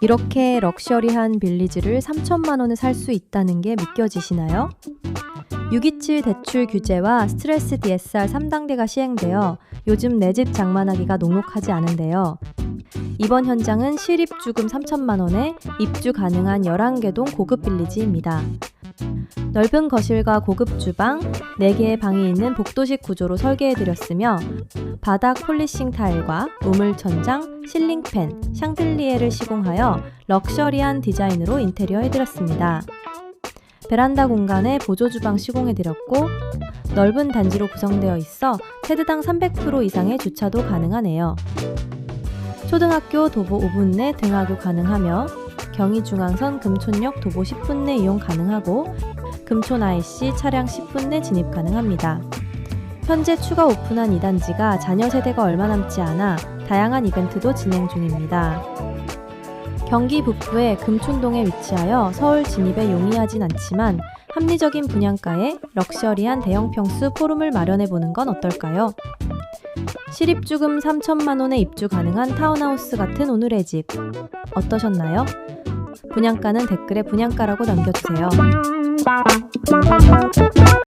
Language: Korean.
이렇게 럭셔리한 빌리지를 3천만 원에 살 수 있다는 게 믿겨지시나요? 627 대출 규제와 스트레스 DSR 3단계가 시행되어 요즘 내 집 장만하기가 녹록하지 않은데요. 이번 현장은 실입주금 3천만 원에 입주 가능한 11개 동 고급 빌리지입니다. 넓은 거실과 고급 주방, 4개의 방이 있는 복도식 구조로 설계해드렸으며 바닥 폴리싱 타일과 우물 천장, 실링팬, 샹들리에를 시공하여 럭셔리한 디자인으로 인테리어 해드렸습니다. 베란다 공간에 보조 주방 시공해드렸고 넓은 단지로 구성되어 있어 세대당 300% 이상의 주차도 가능하네요. 초등학교 도보 5분 내 등하교 가능하며 경의중앙선 금촌역 도보 10분 내 이용 가능하고 금촌 IC 차량 10분 내 진입 가능합니다. 현재 추가 오픈한 이 단지가 자녀 세대가 얼마 남지 않아 다양한 이벤트도 진행 중입니다. 경기 북부의 금촌동에 위치하여 서울 진입에 용이하진 않지만 합리적인 분양가에 럭셔리한 대형 평수 포룸을 마련해 보는 건 어떨까요? 실입주금 3천만 원에 입주 가능한 타운하우스 같은 오늘의 집 어떠셨나요? 분양가는 댓글에 분양가라고 남겨주세요.